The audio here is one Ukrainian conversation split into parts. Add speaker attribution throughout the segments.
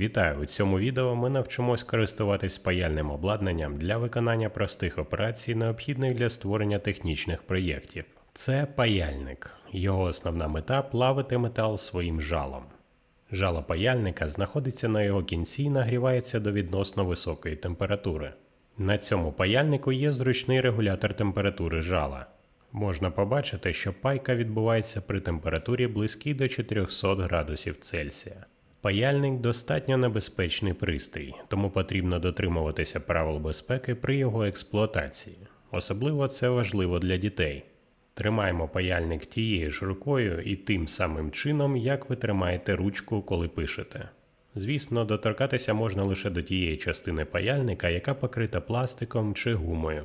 Speaker 1: Вітаю! У цьому відео ми навчимось користуватись паяльним обладнанням для виконання простих операцій, необхідних для створення технічних проєктів. Це паяльник. Його основна мета плавити метал своїм жалом. Жало паяльника знаходиться на його кінці і нагрівається до відносно високої температури. На цьому паяльнику є зручний регулятор температури жала. Можна побачити, що пайка відбувається при температурі близькій до 400 градусів Цельсія. Паяльник достатньо небезпечний пристрій, тому потрібно дотримуватися правил безпеки при його експлуатації. Особливо це важливо для дітей. Тримаємо паяльник тією ж рукою і тим самим чином, як ви тримаєте ручку, коли пишете. Звісно, доторкатися можна лише до тієї частини паяльника, яка покрита пластиком чи гумою.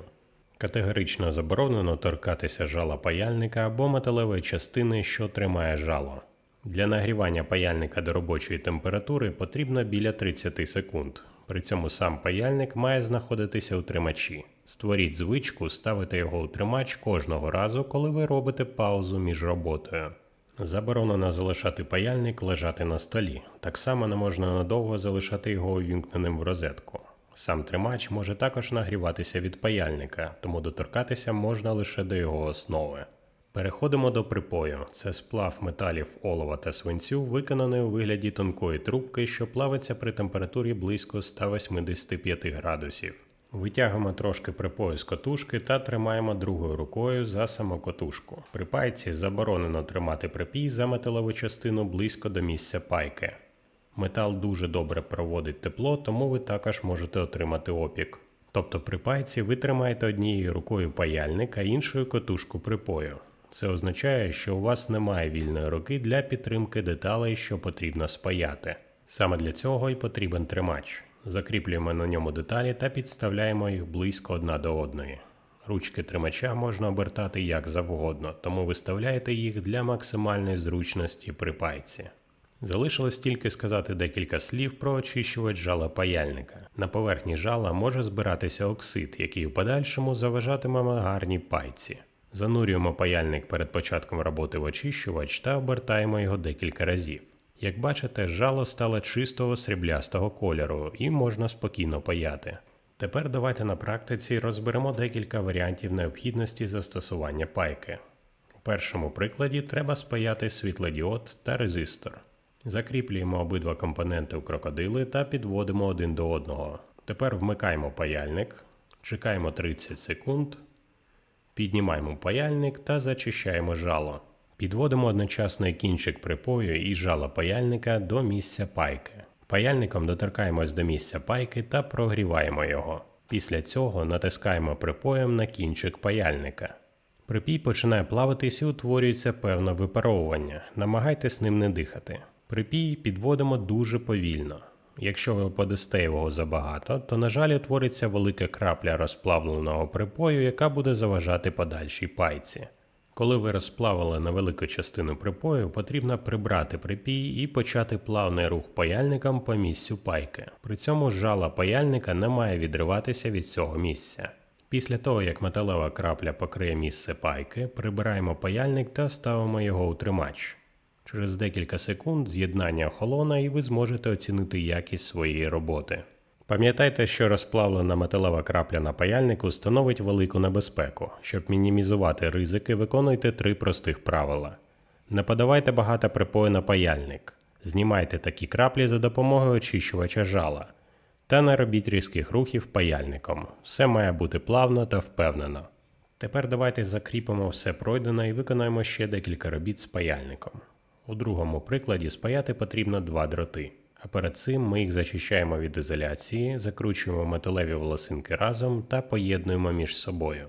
Speaker 1: Категорично заборонено торкатися жала паяльника або металевої частини, що тримає жало. Для нагрівання паяльника до робочої температури потрібно біля 30 секунд. При цьому сам паяльник має знаходитися у тримачі. Створіть звичку ставити його у тримач кожного разу, коли ви робите паузу між роботою. Заборонено залишати паяльник лежати на столі. Так само не можна надовго залишати його увімкненим в розетку. Сам тримач може також нагріватися від паяльника, тому доторкатися можна лише до його основи. Переходимо до припою. Це сплав металів олова та свинцю, виконаний у вигляді тонкої трубки, що плавиться при температурі близько 185 градусів. Витягуємо трошки припою з котушки та тримаємо другою рукою за саму котушку. При пайці заборонено тримати припій за металову частину близько до місця пайки. Метал дуже добре проводить тепло, тому ви також можете отримати опік. Тобто при пайці ви тримаєте однією рукою паяльник, а іншою котушку припою. Це означає, що у вас немає вільної руки для підтримки деталей, що потрібно спаяти. Саме для цього і потрібен тримач. Закріплюємо на ньому деталі та підставляємо їх близько одна до одної. Ручки тримача можна обертати як завгодно, тому виставляйте їх для максимальної зручності при пайці. Залишилось тільки сказати декілька слів про очищувач жала паяльника. На поверхні жала може збиратися оксид, який у подальшому заважатиме гарній пайці. Занурюємо паяльник перед початком роботи в очищувач та обертаємо його декілька разів. Як бачите, жало стало чистого сріблястого кольору і можна спокійно паяти. Тепер давайте на практиці розберемо декілька варіантів необхідності застосування пайки. У першому прикладі треба спаяти світлодіод та резистор. Закріплюємо обидва компоненти у крокодили та підводимо один до одного. Тепер вмикаємо паяльник, чекаємо 30 секунд, піднімаємо паяльник та зачищаємо жало. Підводимо одночасно кінчик припою і жало паяльника до місця пайки. Паяльником доторкаємось до місця пайки та прогріваємо його. Після цього натискаємо припоєм на кінчик паяльника. Припій починає плаватись і утворюється певне випаровування. Намагайтесь ним не дихати. Припій підводимо дуже повільно. Якщо ви подасте його забагато, то на жаль утвориться велика крапля розплавленого припою, яка буде заважати подальшій пайці. Коли ви розплавили невелику частину припою, потрібно прибрати припій і почати плавний рух паяльником по місцю пайки. При цьому жало паяльника не має відриватися від цього місця. Після того, як металева крапля покриє місце пайки, прибираємо паяльник та ставимо його у тримач. Через декілька секунд з'єднання охолона і ви зможете оцінити якість своєї роботи. Пам'ятайте, що розплавлена металева крапля на паяльнику становить велику небезпеку. Щоб мінімізувати ризики, виконуйте три простих правила. Не подавайте багато припою на паяльник. Знімайте такі краплі за допомогою очищувача жала. Та не робіть різких рухів паяльником. Все має бути плавно та впевнено. Тепер давайте закріпимо все пройдене і виконаємо ще декілька робіт з паяльником. У другому прикладі спаяти потрібно два дроти. А перед цим ми їх зачищаємо від ізоляції, закручуємо металеві волосинки разом та поєднуємо між собою.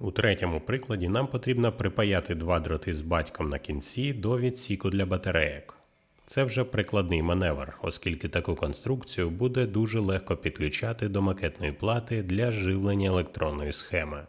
Speaker 1: У третьому прикладі нам потрібно припаяти два дроти з батьком на кінці до відсіку для батарейок. Це вже прикладний маневр, оскільки таку конструкцію буде дуже легко підключати до макетної плати для живлення електронної схеми.